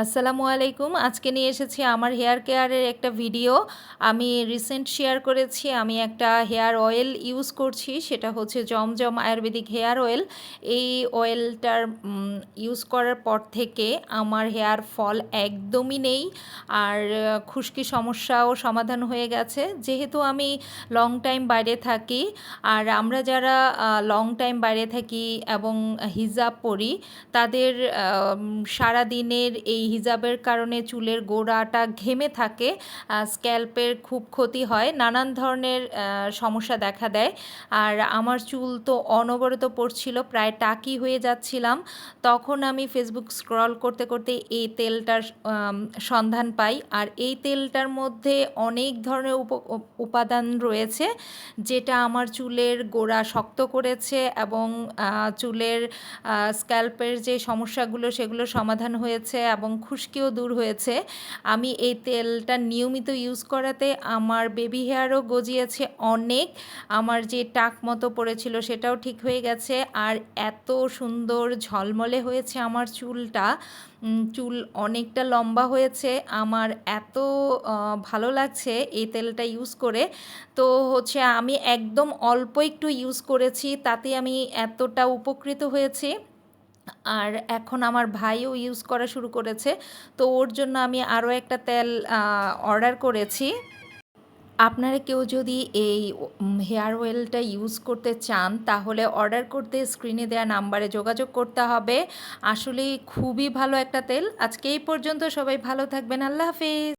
আসসালামু আলাইকুম। আজকে নিয়ে এসেছি আমার হেয়ার কেয়ারের একটা ভিডিও। আমি রিসেন্ট শেয়ার করেছি। আমি একটা হেয়ার অয়েল ইউজ করছি। সেটা হচ্ছে জমজম আয়ুর্বেদিক হেয়ার অয়েল। এই অয়েলটার ইউজ করার পর থেকে আমার হেয়ার ফল একদমই নেই। আর খুশকি সমস্যাও সমাধান হয়ে গেছে। যেহেতু আমি লং টাইম বাইরে থাকি, আর আমরা যারা লং টাইম বাইরে থাকি এবং হিজাব পরি, তাদের সারা দিনের এই এই হিজাবের কারণে চুলের গোড়াটা ঘেমে থাকে স্ক্যাল্পের খুব ক্ষতি হয়, নানান ধরনের সমস্যা দেখা দেয়। আর আমার চুল তো অনবরত পড়ছিল, প্রায় টাকি হয়ে যাচ্ছিলাম। তখন আমি ফেসবুক স্ক্রল করতে করতে এই তেলটার সন্ধান পাই। আর এই তেলটার মধ্যে অনেক ধরনের উপাদান রয়েছে, যেটা আমার চুলের গোড়া শক্ত করেছে এবং চুলের স্ক্যাল্পের যে সমস্যাগুলো সেগুলো সমাধান হয়েছে এবং খুশকিও দূর হয়েছে। আমি এই তেলটা নিয়মিত ইউজ করাতে আমার বেবি হেয়ারও গজিয়েছে অনেক। আমার যে টাক মতো পড়েছিল সেটাও ঠিক হয়ে গেছে। আর এত সুন্দর ঝলমলে হয়েছে আমার চুলটা। চুল অনেকটা লম্বা হয়েছে। আমার এত ভালো লাগছে এই তেলটা ইউজ করে। তো হচ্ছে আমি একদম অল্প একটু ইউজ করেছি। তাতে আমি এতটা উপকৃত হয়েছি। আর এখন আমার ভাইও ইউজ করা শুরু করেছে। তো ওর জন্য আমি আরও একটা তেল অর্ডার করেছি। আপনারা কেউ যদি এই হেয়ার অয়েলটা ইউজ করতে চান, তাহলে অর্ডার করতে স্ক্রিনে দেওয়া নাম্বারে যোগাযোগ করতে হবে। আসলে খুবই ভালো একটা তেল। আজকে এই পর্যন্ত সবাই ভালো থাকবেন। আল্লাহ হাফিজ।